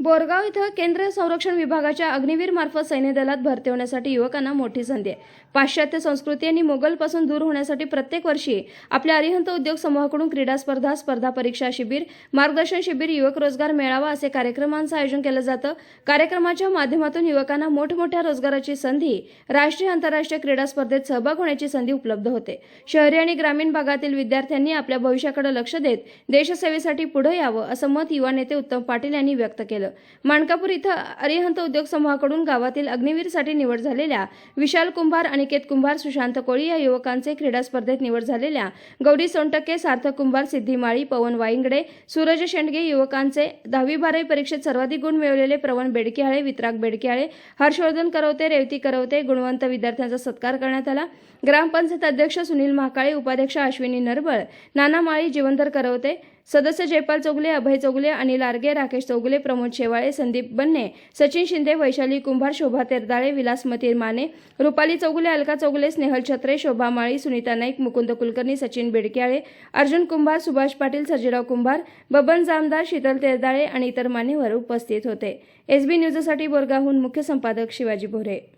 बोरगाव इथं केंद्र संरक्षण विभागाच्या अग्निवीर मार्फत सैन्य दलात भरती होण्यासाठी युवकांना मोठी संधी आहे. पाश्चात्य संस्कृती आणि मोगलपासून दूर होण्यासाठी प्रत्येक वर्षी आपल्या अरिहंत उद्योग समूहाकडून क्रीडा स्पर्धा स्पर्धा परीक्षा शिबिर मार्गदर्शन शिबिर युवक रोजगार मेळावा असे कार्यक्रमांचं आयोजन केलं जातं. कार्यक्रमाच्या माध्यमातून युवकांना मोठमोठ्या रोजगाराची संधी राष्ट्रीय आंतरराष्ट्रीय क्रीडा स्पर्धेत सहभाग होण्याची संधी उपलब्ध होते. शहरी आणि ग्रामीण भागातील विद्यार्थ्यांनी आपल्या भविष्याकडे लक्ष देत देशसेवेसाठी पुढे यावं असं मत युवा नेते उत्तम पाटील यांनी व्यक्त केलं. माणकापूर इथं अरिहंत उद्योग समूहाकडून गावातील अग्निवीरसाठी निवड झालेल्या विशाल कुंभार अनिकेत कुंभार सुशांत कोळी या युवकांचे क्रीडा स्पर्धेत निवड झालेल्या गौरी सोनटक्के सार्थक कुंभार सिद्धी माळी पवन वाईंगडे सूरज शेंडगे युवकांचे दहावी बारावी परीक्षेत सर्वाधिक गुण मिळवलेले प्रवण बेडकियाळे वित्राग बेडकियाळे हर्षवर्धन करवते रेवती करवते गुणवंत विद्यार्थ्यांचा सत्कार करण्यात आला. ग्रामपंचायत अध्यक्ष सुनील महाकाळे उपाध्यक्ष अश्विनी नरबळ नाना माळी जीवनधर करवते सदस्य जयपाल चौगुले अभय चौगुले अनिल आर्गे राकेश चौगुले प्रमोद शेवाळे संदीप बन्ने सचिन शिंदे वैशाली कुंभार शोभा तेरदाळे विलास मतीर माने रुपाली चौगुले अलका चौगुले स्नेहल छत्रे शोभा माळी सुनीता नाईक मुकुंद कुलकर्णी सचिन बेडक्याळे अर्जुन कुंभार सुभाष पाटील सर्जेराव कुंभार बबन जामदार शीतल तेरदाळे आणि इतर मान्यवर उपस्थित होते. एसबी न्यूजसाठी बोरगावहून मुख्य संपादक शिवाजी भोरे.